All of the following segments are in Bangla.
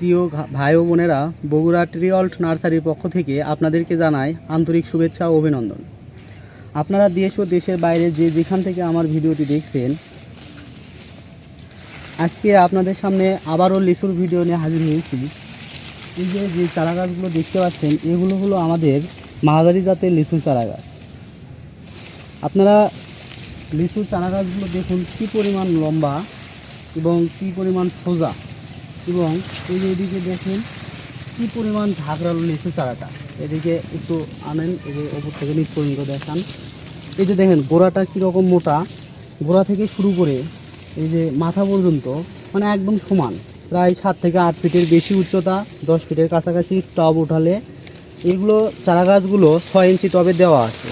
প্রিয় ভাই ও বোনেরা, বগুড়া ট্রিঅল্ট নার্সারির পক্ষ থেকে আপনাদেরকে জানাই আন্তরিক শুভেচ্ছা ও অভিনন্দন। আপনারা দেশ ও দেশের বাইরে যে যেখান থেকে আমার ভিডিওটি দেখছেন, আজকে আপনাদের সামনে আবারও লিচুর ভিডিও নিয়ে হাজির হয়েছি। এই যে যে চারা গাছগুলো দেখতে পাচ্ছেন, এগুলো হলো আমাদের মাহাদারি জাতের লিচু চারা গাছ আপনারা লিচুর চারা গাছগুলো দেখুন কী পরিমাণ লম্বা এবং কী পরিমাণ সোজা। এবং এই যে এদিকে দেখেন কী পরিমাণ ঝাঁকড়ালো লিচু চারাটা। এদিকে একটু আনেন, এই যে ওপর থেকে নিচ পর্যন্ত দেখান। এই যে দেখেন, গোড়াটা কীরকম মোটা। গোড়া থেকে শুরু করে এই যে মাথা পর্যন্ত মানে একদম সমান। প্রায় সাত থেকে আট ফিটের বেশি উচ্চতা, দশ ফিটের কাছাকাছি টব উঠালে এগুলো চারা গাছগুলো ছয় ইঞ্চি টবে দেওয়া আছে।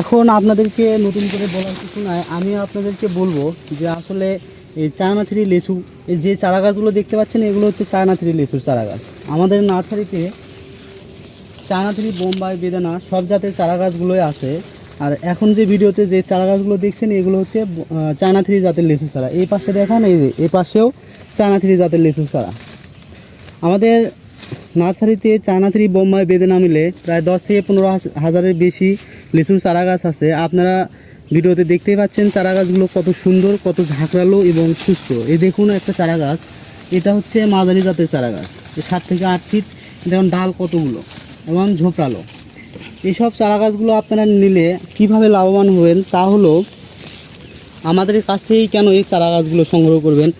এখন আপনাদেরকে নতুন করে বলার কিছু নাই। আমি আপনাদেরকে বলব যে আসলে এই চায়না থ্রি লেচু এই যে চারা গাছগুলো দেখতে পাচ্ছেন, এগুলো হচ্ছে চায়না থ্রি লেচুর চারা গাছ আমাদের নার্সারিতে চায়না থ্রি, বোম্বাই, বেদানা সব জাতের চারা গাছগুলোই আছে। আর এখন যে ভিডিওতে যে চারা গাছগুলো দেখছেন, এগুলো হচ্ছে চায়না থ্রি জাতের লেসু চারা। এই পাশে দেখান, এই যে এই পাশেও চায়না থ্রি জাতের লেসু চারা। আমাদের নার্সারিতে চায়না থ্রি, বোম্বাই, বেদেনা মিলে প্রায় দশ থেকে পনেরো হাজ- হাজারের বেশি লিচুর চারা গাছ আছে। আপনারা ভিডিওতে দেখতেই পাচ্ছেন চারা গাছগুলো কত সুন্দর, কত ঝাঁকড়ালো এবং সুস্থ। এই দেখুন একটা চারা গাছ এটা হচ্ছে মাঝারি জাতের চারা গাছ সাত থেকে আট ফিট, দেখুন ডাল কতগুলো এবং ঝোপড়ালো। এইসব চারা গাছগুলো আপনারা নিলে কীভাবে লাভবান হবেন তা হলো, আমাদের কাছ থেকেই কেন এই চারা গাছগুলো সংগ্রহ করবেন?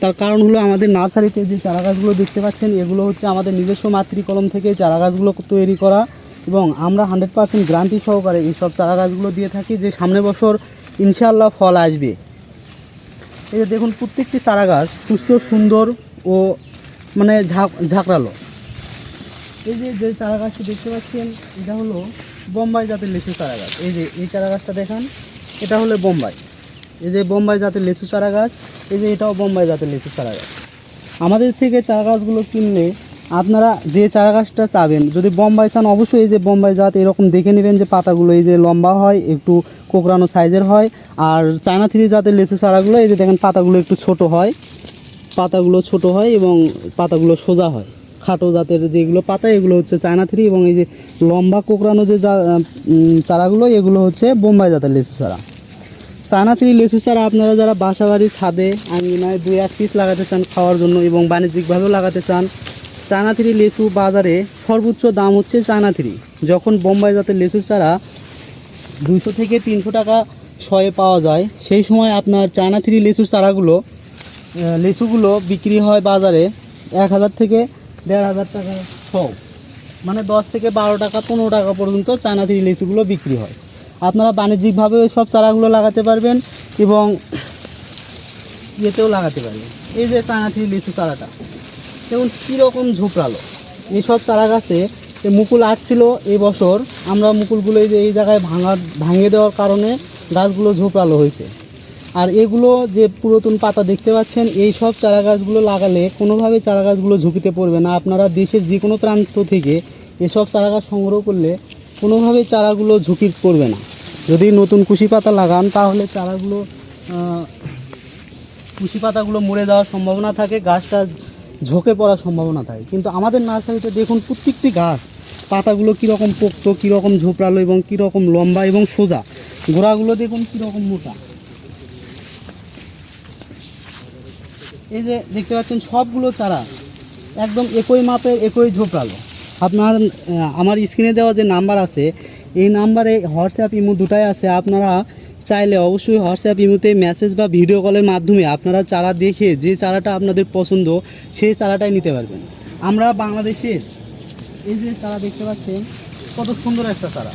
তার কারণ হলো আমাদের নার্সারিতে যে চারা গাছগুলো দেখতে পাচ্ছেন, এগুলো হচ্ছে আমাদের নিজস্ব মাতৃকলম থেকে চারা গাছগুলো তৈরি করা। এবং আমরা হান্ড্রেড পার্সেন্ট গ্যারান্টি সহকারে এইসব চারা গাছগুলো দিয়ে থাকি যে সামনে বছর ইনশাআল্লাহ ফল আসবে। এই যে দেখুন, প্রত্যেকটি চারা গাছ সুস্থ, সুন্দর ও মানে ঝাঁক, ঝাঁকড়ালো। এই যে যে চারা গাছটি দেখতে পাচ্ছেন, এটা হলো বোম্বাই জাতের লিচু চারা গাছ। এই যে, এই চারা গাছটা দেখান, এটা হলো বোম্বাই। এই যে বোম্বাই জাতের লিচু চারা গাছ, এই যে এটাও বোম্বাই জাতের লিচু চারা গাছ। আমাদের থেকে চারা গাছগুলো কিনলে আপনারা যে চারা গাছটা চাবেন, যদি বোম্বাই চান, অবশ্যই এই যে বোম্বাই জাত এরকম দেখে নেবেন যে পাতাগুলো এই যে লম্বা হয়, একটু কোকড়ানো সাইজের হয়, আর চায়না থ্রি জাতের লিচু চারাগুলো, এই যে দেখেন পাতাগুলো একটু ছোট হয়, পাতাগুলো ছোট হয় এবং পাতাগুলো সোজা হয়। খাটো জাতের যেগুলো পাতা, এগুলো হচ্ছে চায়না থ্রি এবং এই যে লম্বা কোকড়ানো যে চারাগুলো, এগুলো হচ্ছে বোম্বাই জাতের লিচু চারা। চায়না থ্রি লিচু চারা আপনারা যারা বাসা বাড়ির ছাদে আঙ্গিনায় দুই এক পিস লাগাতে চান খাওয়ার জন্য এবং বাণিজ্যিকভাবেও লাগাতে চান চায়না থ্রি লিচু বাজারে সর্বোচ্চ দাম হচ্ছে চায়না থ্রি যখন বোম্বাই জাতের লিচুর চারা দুইশো থেকে তিনশো টাকা শয়ে পাওয়া যায়, সেই সময় আপনার চায়না থ্রি লিচুর চারাগুলো লিচুগুলো বিক্রি হয় বাজারে এক হাজার থেকে দেড় হাজার টাকা শ মানে দশ থেকে বারো টাকা, পনেরো টাকা পর্যন্ত চায়না থ্রি লিচুগুলো বিক্রি হয়। আপনারা বাণিজ্যিকভাবে ওই সব চারাগুলো লাগাতে পারবেন এবং ইয়েতেও লাগাতে পারবেন। এই যে চায়না থ্রি লিচু চারাটা। দেখুন কীরকম ঝোপড়ালো। এইসব চারা গাছে যে মুকুল আসছিল এই বছর, আমরা মুকুলগুলো যে এই জায়গায় ভাঙা, ভাঙিয়ে দেওয়ার কারণে গাছগুলো ঝোপড়ালো হয়েছে। আর এগুলো যে পুরাতন পাতা দেখতে পাচ্ছেন, এই সব চারা গাছগুলো লাগালে কোনোভাবে চারা গাছগুলো ঝুঁকিতে পড়বে না। আপনারা দেশের যে কোনো প্রান্ত থেকে এসব চারা গাছ সংগ্রহ করলে কোনোভাবেই চারাগুলো ঝুঁকি পড়বে না। যদি নতুন কুশি পাতা লাগান, তাহলে চারাগুলো কুশি পাতাগুলো মরে যাওয়ার সম্ভাবনা থাকে, গাছটা ঝোঁকে পড়ার সম্ভাবনা থাকে। কিন্তু আমাদের নার্সারিতে দেখুন প্রত্যেকটি গাছ, পাতাগুলো কীরকম পোক্ত, কীরকম ঝোপড়ালো এবং কীরকম লম্বা এবং সোজা। গোড়াগুলো দেখুন কীরকম মোটা। এই যে দেখতে পাচ্ছেন সবগুলো চারা একদম একই মাপের, একই ঝোপড়ালো। আপনার আমার স্ক্রিনে দেওয়া যে নাম্বার আছে, এই নাম্বারে হোয়াটসঅ্যাপ ইমো দুটাই আছে। আপনারা চাইলে অবশ্যই হোয়াটসঅ্যাপ, ইমোতে মেসেজ বা ভিডিও কলের মাধ্যমে আপনারা চারা দেখে যে চারাটা আপনাদের পছন্দ, সেই চারাটাই নিতে পারবেন। আমরা বাংলাদেশের এই যে চারা দেখতে পাচ্ছেন, কত সুন্দর একটা চারা।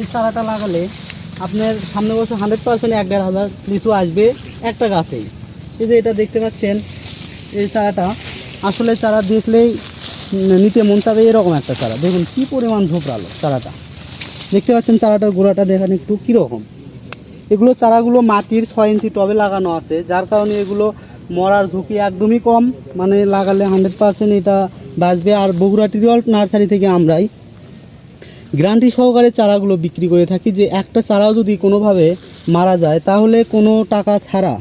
এই চারাটা লাগালে আপনার সামনে বছর হান্ড্রেড পার্সেন্ট এক দেড় হাজার লিচু আসবে একটা গাছেই। এই যে এটা দেখতে পাচ্ছেন, এই চারাটা। আসলে চারা দেখলেই নিতে মন চাবে এরকম একটা চারা। দেখুন কী পরিমাণ ঝোপড়ালো চারাটা। দেখতে পাচ্ছেন চারাটার গোড়াটা দেখেন একটু কীরকম। এগুলো চারাগুলো মাটির ছয় ইঞ্চি টবে লাগানো আছে, যার কারণে এগুলো মরার ঝুঁকি একদমই কম। মানে লাগালে হান্ড্রেড পার্সেন্ট এটা বাঁচবে। আর বগুড়া টিরিয়াল নার্সারি থেকে আমরাই গ্যারান্টি সহকারে চারাগুলো বিক্রি করে থাকি যে একটা চারাও যদি কোনোভাবে মারা যায়, তাহলে কোনো টাকা ছাড়া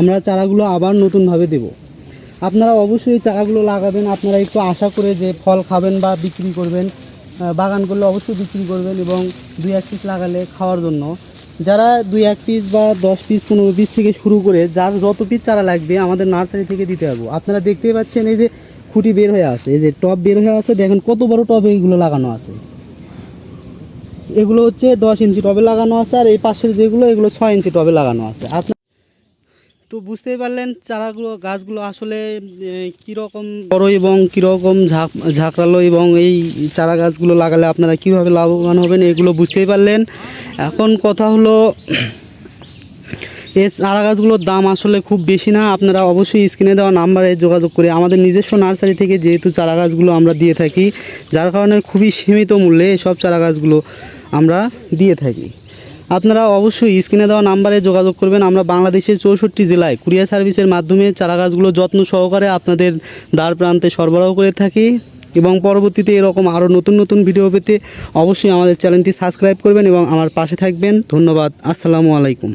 আমরা চারাগুলো আবার নতুনভাবে দেব। আপনারা অবশ্যই চারাগুলো লাগাবেন। আপনারা একটু আশা করে যে ফল খাবেন বা বিক্রি করবেন। বাগান করলে অবশ্যই বিক্রি করবেন এবং দুই এক পিস লাগালে খাওয়ার জন্য। যারা দুই এক পিস বা দশ পিস পনেরো পিস থেকে শুরু করে যার যত পিস চারা লাগবে আমাদের নার্সারি থেকে দিতে হবে। আপনারা দেখতেই পাচ্ছেন এই যে খুঁটি বের হয়ে আছে, এই যে টপ বের হয়ে আছে, দেখেন কত বড় টপে এইগুলো লাগানো আছে। এগুলো হচ্ছে দশ ইঞ্চি টবে লাগানো আছে আর এই পাশের যেগুলো, এগুলো ছয় ইঞ্চি টবে লাগানো আছে। আপনার তো বুঝতেই পারলেন চারাগুলো, গাছগুলো আসলে কীরকম বড় এবং কীরকম ঝাঁক, ঝাঁকড়ালো এবং এই চারা গাছগুলো লাগালে আপনারা কীভাবে লাভবান হবেন এগুলো বুঝতেই পারলেন। এখন কথা হলো এই চারা গাছগুলোর দাম আসলে খুব বেশি না, আপনারা অবশ্যই স্ক্রিনে দেওয়া নাম্বারে যোগাযোগ করে আমাদের নিজস্ব নার্সারি থেকে যেহেতু চারা গাছগুলো আমরা দিয়ে থাকি, যার কারণে খুবই সীমিত মূল্যে সব চারা গাছগুলো আমরা দিয়ে থাকি। আপনারা অবশ্যই স্ক্রিনে দেওয়া নাম্বারে যোগাযোগ করবেন। আমরা বাংলাদেশের চৌষট্টি জেলায় কুরিয়ার সার্ভিসের মাধ্যমে চারা গাছগুলো যত্ন সহকারে আপনাদের দ্বার প্রান্তে সরবরাহ করে থাকি এবং পরবর্তীতে এরকম আরও নতুন নতুন ভিডিও পেতে অবশ্যই আমাদের চ্যানেলটি সাবস্ক্রাইব করবেন এবং আমার পাশে থাকবেন। ধন্যবাদ। আসসালামু আলাইকুম।